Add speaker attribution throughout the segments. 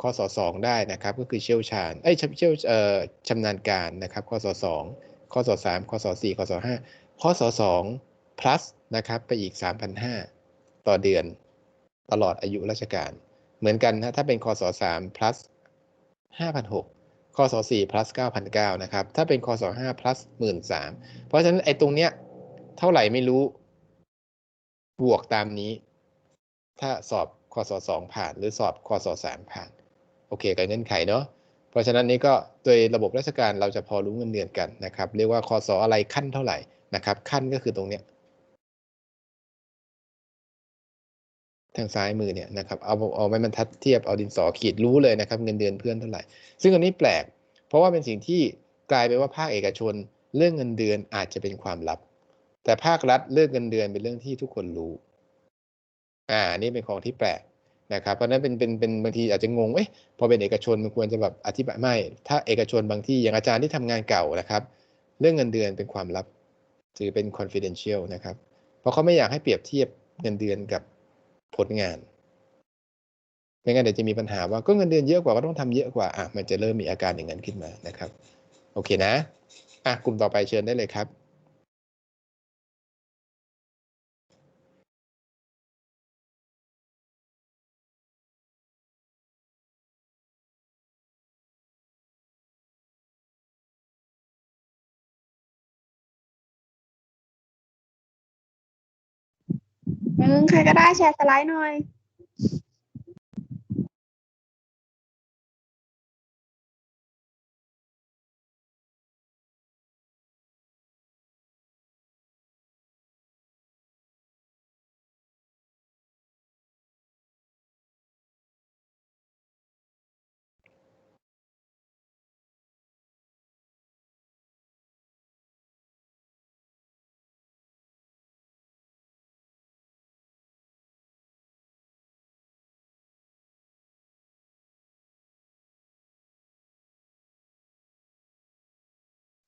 Speaker 1: ข้อสอสองได้นะครับก็คือเชี่ยวชาญเอ้ยเชี่ยวเอ่อชำนาญการนะครับข้อสอสองข้อสอสามข้อสอสี่ข้อสอห้าข้อสอสอง plus นะครับไปอีก 3,500 ต่อเดือน ตลอดอายุราชการ เหมือนกันนะถ้าเป็นคศ3 plus 5,600คศ4 plus 9,900นะครับถ้าเป็นคศ5 plus 13,000เพราะฉะนั้นไอ้ตรงเนี้ยเท่าไหร่ไม่รู้บวกตามนี้ ถ้าสอบคศ2ผ่าน หรือสอบคศ3ผ่าน โอเคกับเงื่อนไขเนาะเพราะฉะนั้นนี้ก็โดยระบบราชการเราจะพอรู้เงินเดือนกันนะครับ เรียกว่าคศอะไรขั้นเท่าไหร่นะครับ ขั้นก็คือตรงเนี้ยทางซ้ายมือเนี่ยนะครับเอาเอาไม้บรรทัดเทียบเอาดินสอขีดรู้เลยนะครับ เงินเดือนเพื่อนเท่าไหร่ ซึ่งอันนี้แปลก เพราะว่าเป็นสิ่งที่กลายไปว่าภาคเอกชน เรื่องเงินเดือนอาจจะเป็นความลับ แต่ภาครัฐเรื่องเงินเดือนเป็นเรื่องที่ทุกคนรู้ อ่านี่เป็นของที่แปลก นะครับเพราะนั้นเป็นเป็นเป็นบางทีอาจจะงงเอ้ยพอเป็นเอกชนมันควรจะแบบอธิบายไม่ถ้าเอกชนบางที่อย่างอาจารย์ที่ทำงานเก่านะครับ เรื่องเงินเดือนเป็นความลับถือเป็น confidential นะครับ เพราะเขาไม่อยากให้เปรียบเทียบเงินเดือนกับผลงานไม่งั้นเดี๋ยวจะมีปัญหาว่าก็เงินเดือนเยอะกว่าก็ต้องทำเยอะกว่าอะมันจะเริ่มมีอาการอย่างนั้นขึ้นมานะครับ โอเคนะอะกลุ่มต่อไปเชิญได้เลยครับ
Speaker 2: มึงใครก็ได้แชร์สไลด์หน่อย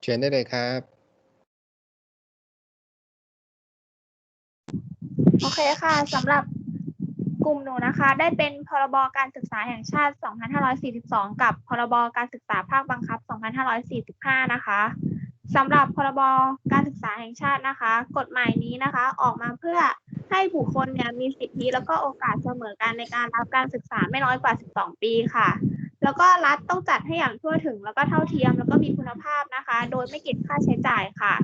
Speaker 1: เชิญได้เลยครับ
Speaker 2: โอเคค่ะสำหรับกลุ่มหนูนะคะ ได้เป็นพรบการศึกษาแห่งชาติ 2542 กับพรบการศึกษาภาคบังคับ 2545 นะคะสำหรับพรบการศึกษาแห่งชาตินะคะ กฎหมายนี้นะคะ ออกมาเพื่อให้บุคคลเนี่ยมีสิทธิแล้วก็โอกาสเสมอกันในการรับการศึกษาไม่น้อยกว่า 12 ปีค่ะ แล้วก็รัฐต้องจัดให้อย่างทั่วถึง แล้วก็เท่าเทียมแล้วก็มีคุณภาพนะคะ โดยไม่เก็บค่าใช้จ่ายค่ะ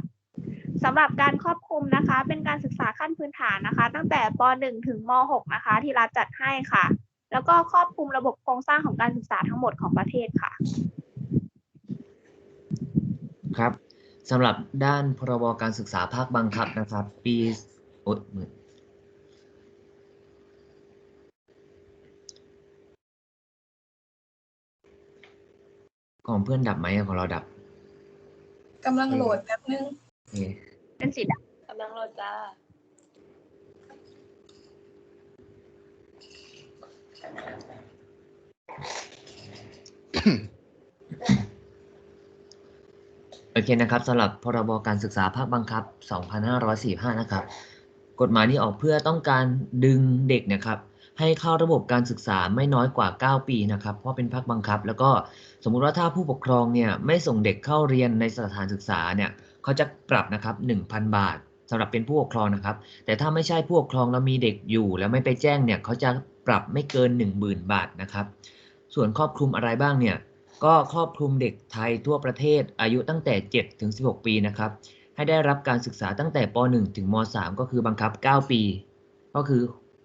Speaker 2: สำหรับการครอบคลุมนะคะ เป็นการศึกษาขั้นพื้นฐานนะคะ ตั้งแต่ป .1 ถึงม .6 นะคะ ที่รัฐจัดให้ค่ะ แล้วก็ครอบคลุมระบบโครงสร้างของการศึกษาทั้งหมดของประเทศค่ะ
Speaker 3: ครับสำหรับด้านพรบการศึกษาภาคบังคับนะครับ ปีโอ๊ย ของเพื่อนดับไหมอะของเราดับ
Speaker 4: กำลังโหลดแป๊บนึง
Speaker 3: โอเค
Speaker 2: เป็นสีดำ
Speaker 4: กำลังโหลดจ้า
Speaker 3: โอเคนะครับสำหรับพรบการศึกษาภาคบังคับ 2545 นะครับ กฎหมายนี้ออกเพื่อต้องการดึงเด็กเนะครับ ให้เข้าระบบการศึกษาไม่น้อยกว่า 9 ปีนะครับ เพราะเป็นภาคบังคับ แล้วก็สมมุติว่าถ้าผู้ปกครองเนี่ยไม่ส่งเด็กเข้าเรียนในสถานศึกษาเนี่ยเขาจะปรับนะครับ 1,000 บาทสำหรับเป็นผู้ปกครองนะครับ แต่ถ้าไม่ใช่ผู้ปกครองแล้วมีเด็กอยู่ แล้วไม่ไปแจ้งเนี่ยเขาจะปรับไม่เกิน 10,000 บาทนะครับ ส่วนครอบคลุมอะไรบ้างเนี่ยก็ครอบคลุมเด็กไทยทั่วประเทศอายุตั้งแต่7ถึง16 ปีนะครับให้ได้รับการศึกษาตั้งแต่ป .1 ถึงม .3 ก็คือบังคับ 9 ปี ก็คือ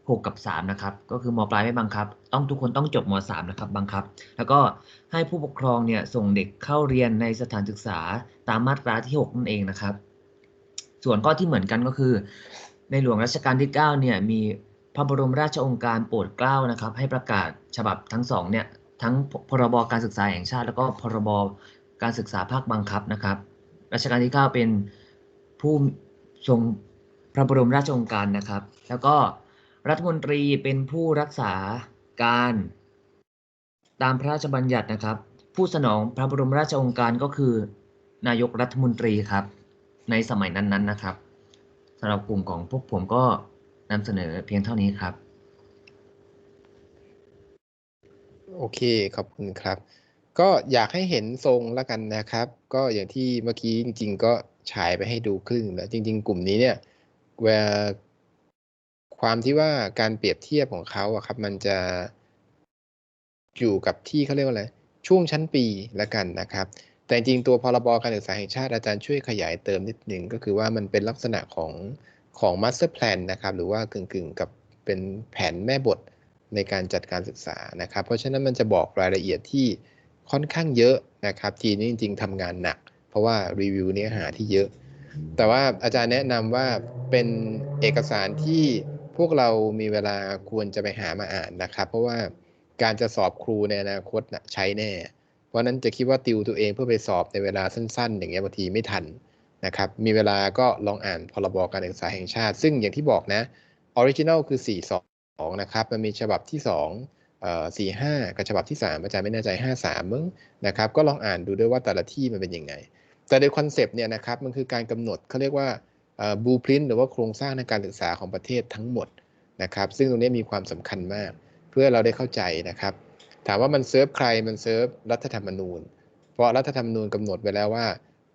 Speaker 3: 6 กับ 3 นะครับ ก็คือมปลายไม่บังคับ ต้องทุกคนต้องจบม .3 นะครับบังคับ แล้วก็ให้ผู้ปกครองเนี่ยส่งเด็กเข้าเรียนในสถานศึกษาตามมาตราที่ 6 นั่นเองนะครับ ส่วนข้อที่เหมือนกันก็คือ ในหลวงรัชกาลที่ 9 เนี่ยมีพระบรมราชองค์การโปรดเกล้านะครับ ให้ประกาศฉบับทั้งสองเนี่ยทั้งพรบการศึกษาแห่งชาติ แล้วก็พรบการศึกษาภาคบังคับนะครับรัชกาลที่ 9 เป็นผู้ทรงพระบรมราชองค์การนะครับ แล้วก็ รัฐมนตรีเป็นผู้รักษาการ ตามพระราชบัญญัตินะครับ ผู้สนองพระบรมราชโองการก็คือ นายกรัฐมนตรีครับ ในสมัยนั้นๆนะครับสำหรับกลุ่มของพวกผมก็นำเสนอเพียงเท่านี้ครับ
Speaker 1: โอเคขอบคุณครับ ก็อยากให้เห็นทรงแล้วกันนะครับ ก็อย่างที่เมื่อกี้จริง ๆ ก็ฉายไปให้ดูครึ่งแล้วจริง ๆ กลุ่มนี้เนี่ยเวลา ความที่ว่าการเปรียบเทียบของเขาอะครับ มันจะอยู่กับที่เขาเรียกว่าอะไรช่วงชั้นปีล้วกันนะครับ แต่จริงตัวพรบการศึกษาแห่งชาติอาจารย์ช่วยขยายเติมนิดหนึ่งก็คือว่ามันเป็นลักษณะของของ master plan นะครับหรือว่ากึ่งๆกับเป็นแผนแม่บทในการจัดการศึกษานะครับ เพราะฉะนั้นมันจะบอกรายละเอียดที่ค่อนข้างเยอะนะครับ ทีนี้จริง ๆทำงานหนัก เพราะว่ารีวิวเนื้อหาที่เยอะ แต่ว่าอาจารย์แนะนำว่าเป็นเอกสารที่ พวกเรามีเวลาควรจะไปหามาอ่านนะครับ เพราะว่าการจะสอบครูในอนาคตนะใช้แน่ เพราะนั้นจะคิดว่าติวตัวเองเพื่อไปสอบในเวลาสั้น ๆ อย่างเงี้ยบางทีไม่ทันนะครับ มีเวลาก็ลองอ่านพรบการศึกษาแห่งชาติ ซึ่งอย่างที่บอกนะออริจินัลคือ 42 นะครับ มันมีฉบับที่2เอ่อ45 กับฉบับที่ 3 อาจารย์ไม่แน่ใจ 53 มึงนะครับ ก็ลองอ่านดูด้วยว่าแต่ละที่มันเป็นยังไง แต่โดยคอนเซปต์เนี่ยนะครับ มันคือการกำหนดเขาเรียกว่า บูพรินต์หรือว่าโครงสร้างทางการศึกษาของประเทศทั้งหมดนะครับ ซึ่งตรงนี้มีความสำคัญมาก เพื่อเราได้เข้าใจนะครับ ถามว่ามันเซิร์ฟใครมันเซิร์ฟรัฐธรรมนูญ เพราะรัฐธรรมนูญกำหนดไว้แล้วว่า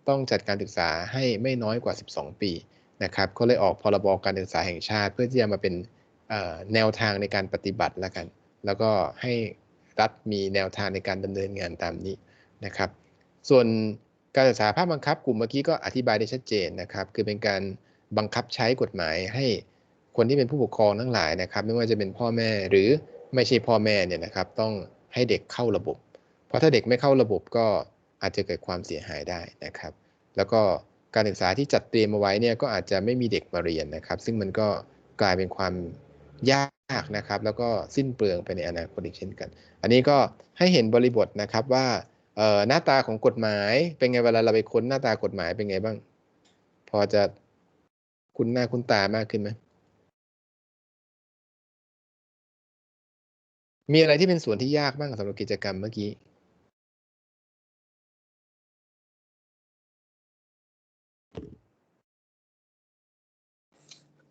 Speaker 1: ต้องจัดการศึกษาให้ไม่น้อยกว่า 12 ปีนะครับเขาเลยออกพรบการศึกษาแห่งชาติ เพื่อที่จะมาเป็นแนวทางในการปฏิบัติแล้วกัน แล้วก็ให้รัฐมีแนวทางในการดำเนินงานตามนี้นะครับ ส่วน การศึกษาภาคบังคับกลุ่มเมื่อกี้ก็อธิบายได้ชัดเจนนะครับ คือเป็นการบังคับใช้กฎหมายให้คนที่เป็นผู้ปกครองทั้งหลายนะครับ ไม่ว่าจะเป็นพ่อแม่หรือไม่ใช่พ่อแม่เนี่ยนะครับ ต้องให้เด็กเข้าระบบ เพราะถ้าเด็กไม่เข้าระบบก็อาจจะเกิดความเสียหายได้นะครับ แล้วก็การศึกษาที่จัดเตรียมมาไว้เนี่ยก็อาจจะไม่มีเด็กมาเรียนนะครับ ซึ่งมันก็กลายเป็นความยากนะครับ แล้วก็สิ้นเปลืองไปในอนาคตอีกเช่นกัน อันนี้ก็ให้เห็นบริบทนะครับว่า เอ่อหน้าตาของกฎหมาย เป็นไงเวลาเราไปค้นหน้าตากฎหมายเป็นไงบ้าง พอจะคุ้นหน้าคุ้นตามากขึ้นไหมมีอะไรที่เป็นส่วนที่ยากบ้างสำหรับกิจกรรมเมื่อกี้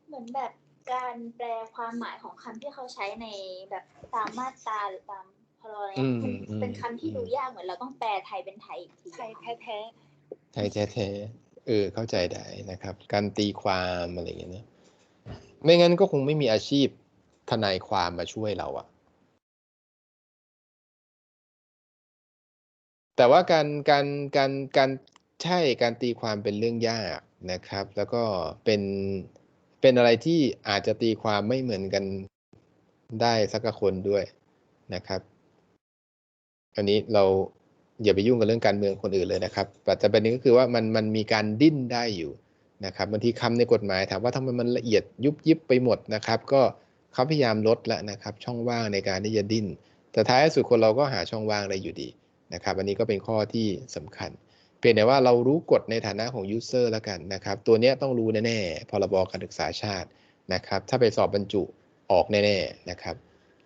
Speaker 5: เหมือนแบบการแปลความหมายของคำที่เขาใช้ในแบบตามมาตราหรือตาม พรอะไร
Speaker 1: อืม
Speaker 5: มัน
Speaker 1: อืม
Speaker 5: เป็นคำที่
Speaker 1: อืม
Speaker 5: ดูยากเหมือนเราต้องแปลไทยเป็นไทยอีกที
Speaker 4: ไทย
Speaker 5: อะค่ะ
Speaker 4: แท้
Speaker 1: ไทยแท้ๆเออเข้าใจได้นะครับ การตีความอะไรอย่างเงี้ยนะไม่งั้นก็คงไม่มีอาชีพทนายความมาช่วยเราอะแต่ว่าการการการการใช่การตีความเป็นเรื่องยากนะครับ แล้วก็เป็นเป็นอะไรที่อาจจะตีความไม่เหมือนกันได้สักคนด้วยนะครับ อันนี้เราอย่าไปยุ่งกับเรื่องการเมืองคนอื่นเลยนะครับแต่ประเด็นก็คือว่ามันมันมีการดิ้นได้อยู่นะครับบางทีคำในกฎหมายถามว่าทำไมมันละเอียดยุบยิบไปหมดนะครับ ก็เขาพยายามลดแล้วนะครับ ช่องว่างในการที่จะดิ้น แต่ท้ายสุดคนเราก็หาช่องว่างได้อยู่ดีนะครับ อันนี้ก็เป็นข้อที่สำคัญ เพียงแต่ว่าเรารู้กฎในฐานะของยูเซอร์แล้วกันนะครับ ตัวนี้ต้องรู้แน่ๆพรบการศึกษาชาตินะครับ ถ้าไปสอบบรรจุออกแน่ๆนะครับ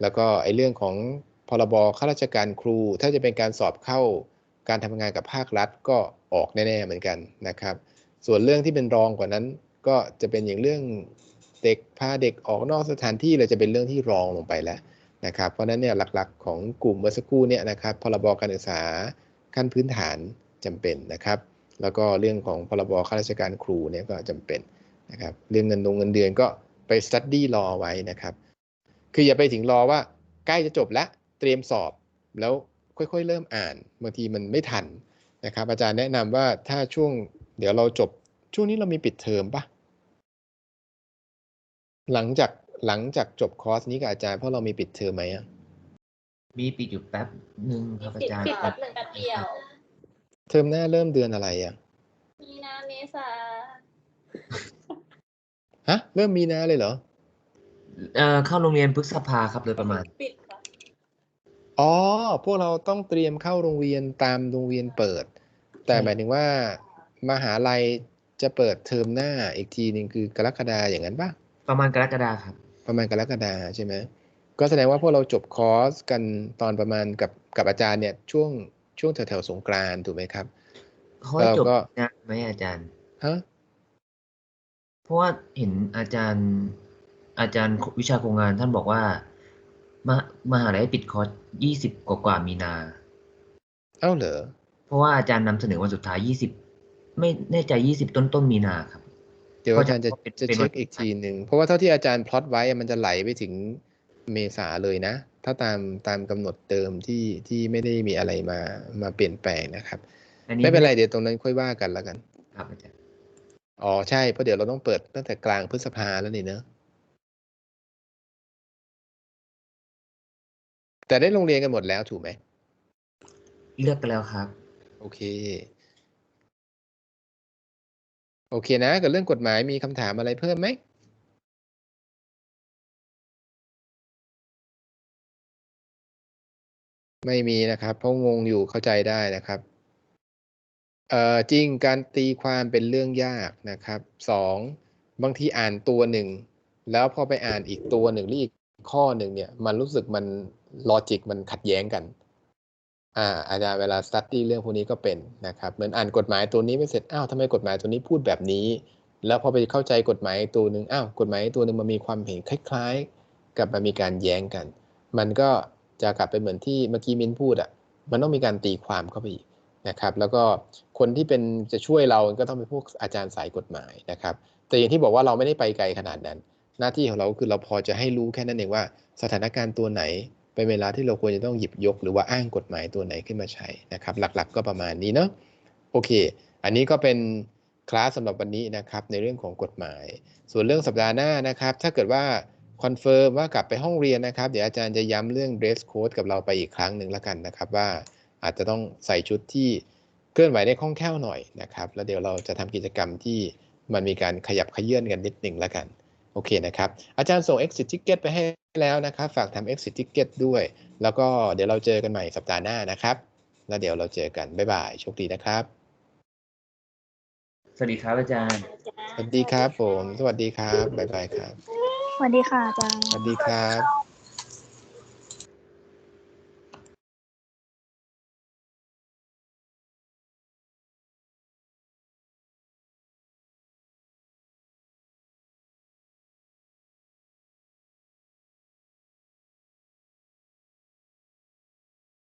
Speaker 1: แล้วก็ไอ้เรื่องของ พรบข้าราชการครู ถ้าจะเป็นการสอบเข้าการทำงานกับภาครัฐก็ออกแน่ ๆ เหมือนกันนะครับ ส่วนเรื่องที่เป็นรองกว่านั้น ก็จะเป็นอย่างเรื่องเด็กพาเด็กออกนอกสถานที่เลยจะเป็นเรื่องที่รองลงไปแล้วนะครับ เพราะนั้นเนี่ยหลักๆ ของกลุ่มเมื่อสักครู่เนี่ยนะครับพรบการศึกษาขั้นพื้นฐานจำเป็นนะครับ แล้วก็เรื่องของพรบข้าราชการครูเนี่ยก็จำเป็นนะครับเรื่องเงินดงเงินเดือนก็ไปสตัดดี้รอไว้นะครับ คืออย่าไปถึงรอว่าใกล้จะจบแล้ว เตรียมสอบแล้วค่อยๆ เริ่มอ่านบางทีมันไม่ทันนะครับ อาจารย์แนะนำว่าถ้าช่วง เดี๋ยวเราจบช่วงนี้เรามีปิดเทอมปะหลังจากหลังจากจบคอร์สนี้กับอาจารย์เพราะเรามีปิดเทอมไหมอะ
Speaker 3: มีปิดอยู่แป๊บหนึ่งครับอา
Speaker 5: ปิด
Speaker 3: จารย์
Speaker 5: ปิด
Speaker 3: ครั
Speaker 5: แป๊บหนึ่งแป๊บเดียว
Speaker 1: เทอมหน้าเริ่มเดือนอะไรอะ
Speaker 5: มีนาเมษา
Speaker 1: ฮะ เริ่มมีนาเลยเหรอ
Speaker 3: เอ่อเข้าโรงเรียนพฤษภาครับโดยประมาณ
Speaker 4: ปิดค่ะ
Speaker 1: อ๋อ พวกเราต้องเตรียมเข้าโรงเรียนตามโรงเรียนเปิด แต่หมายถึงว่า มหาลัยจะเปิดเทอมหน้าอีกทีหนึ่งคือกรกฎาอย่างนั้นปะ
Speaker 3: ประมาณกรกฎาครับ
Speaker 1: ประมาณกรกฎาใช่ไหมก็แสดงว่าพวกเราจบคอร์สกันตอนประมาณกับกับอาจารย์เนี่ยช่วงช่วงแถวๆสงกรานต์ถูกไหมครับ
Speaker 3: เขาให้
Speaker 1: เรา
Speaker 3: จบ
Speaker 1: ก็
Speaker 3: นานไหมอาจารย์
Speaker 1: ฮะ
Speaker 3: เพราะว่าเห็นอาจารย์อาจารย์วิชาโครงงานท่านบอกว่า มหามหาลัยปิดคอร์สยี่สิบกว่ากว่ามีนา
Speaker 1: เอ้าเหรอ
Speaker 3: เพราะว่าอาจารย์นำเสนอวันสุดท้ายยี่สิบไม่แน่ใจยี่สิบต้นต้นๆมีนาครับ
Speaker 1: เดี๋ยว
Speaker 3: ก็
Speaker 1: อาจารย์จะ
Speaker 3: จะเป็น
Speaker 1: จะ
Speaker 3: เป็น
Speaker 1: เช็ค
Speaker 3: วัน
Speaker 1: อีกทีหนึ่งเพราะว่าเท่าที่อาจารย์พลอตไว้อะมันจะไหลไปถึงเมษาเลยนะ ถ้าตามตามกำหนดเดิมที่ที่ไม่ได้มีอะไรมามาเปลี่ยนแปลงนะครับ
Speaker 3: อันนี้
Speaker 1: ไม่เป็นไรเดี๋ยวตรงนั้นค่อยว่ากันแล้วกัน
Speaker 3: ครับอาจารย์
Speaker 1: อ๋อใช่เพราะเดี๋ยวเราต้องเปิดตั้งแต่กลางพฤษภาแล้วนี่เนอะ แต่ได้โรงเรียนกันหมดแล้วถูกไหม
Speaker 3: เลือกกันแล้วครับ
Speaker 1: โอเค โอเคนะ กับเรื่องกฎหมายมีคำถามอะไรเพิ่มไหมไม่มีนะครับ เพราะงงอยู่เข้าใจได้นะครับเอ่อจริงการตีความเป็นเรื่องยากนะครับสองบางทีอ่านตัวหนึ่ง แล้วพอไปอ่านอีกตัวหนึ่งหรืออีกข้อหนึ่งเนี่ย มันรู้สึกมัน ลอจิกมันขัดแย้งกันอ่าอาจารย์เวลาสตัดดี้เรื่องพวกนี้ก็เป็นนะครับเหมือนอ่านกฎหมายตัวนี้ไม่เสร็จอ้าวทำไมกฎหมายตัวนี้พูดแบบนี้ แล้วพอไปเข้าใจกฎหมายตัวหนึ่งอ้าวกฎหมายตัวหนึ่งมันมีความเห็นคล้ายๆ กับมันมีการแย้งกัน มันก็จะกลับไปเหมือนที่เมื่อกี้มิ้นพูดอะมันต้องมีการตีความเข้าไปอีกนะครับ แล้วก็คนที่เป็นจะช่วยเราก็ต้องเป็นพวกอาจารย์สายกฎหมายนะครับ แต่อย่างที่บอกว่าเราไม่ได้ไปไกลขนาดนั้น หน้าที่ของเราคือเราพอจะให้รู้แค่นั้นเองว่า สถานการณ์ตัวไหน เป็นเวลาที่เราควรจะต้องหยิบยก หรือว่าอ้างกฎหมายตัวไหนขึ้นมาใช้นะครับ หลักๆ ก็ประมาณนี้เนาะโอเค อันนี้ก็เป็นคลาสสำหรับวันนี้นะครับในเรื่องของกฎหมาย ส่วนเรื่องสัปดาห์หน้านะครับ ถ้าเกิดว่าคอนเฟิร์มว่ากลับไปห้องเรียนนะครับ เดี๋ยวอาจารย์จะย้ำเรื่อง dress code กับเราไปอีกครั้งหนึ่งแล้วกันนะครับ ว่าอาจจะต้องใส่ชุดที่เคลื่อนไหวได้คล่องแคล่วหน่อยนะครับ แล้วเดี๋ยวเราจะทำกิจกรรมที่มันมีการขยับขยื่นกันนิดหนึ่งแล้วกัน โอเคนะครับ อาจารย์ส่ง exit ticket ไปให้แล้วนะครับ ฝากทำ exit ticket ด้วย แล้วก็เดี๋ยวเราเจอกันใหม่สัปดาห์หน้านะครับ แล้วเดี๋ยวเราเจอกัน บ๊ายบาย โชคดีนะครับ
Speaker 3: สวัสดีครับอาจารย์
Speaker 1: สวัสดีครับผม สวัสดีครับ บ๊ายบายครับ
Speaker 2: สวัสดีค่ะอาจารย์
Speaker 1: สวัสดีครับ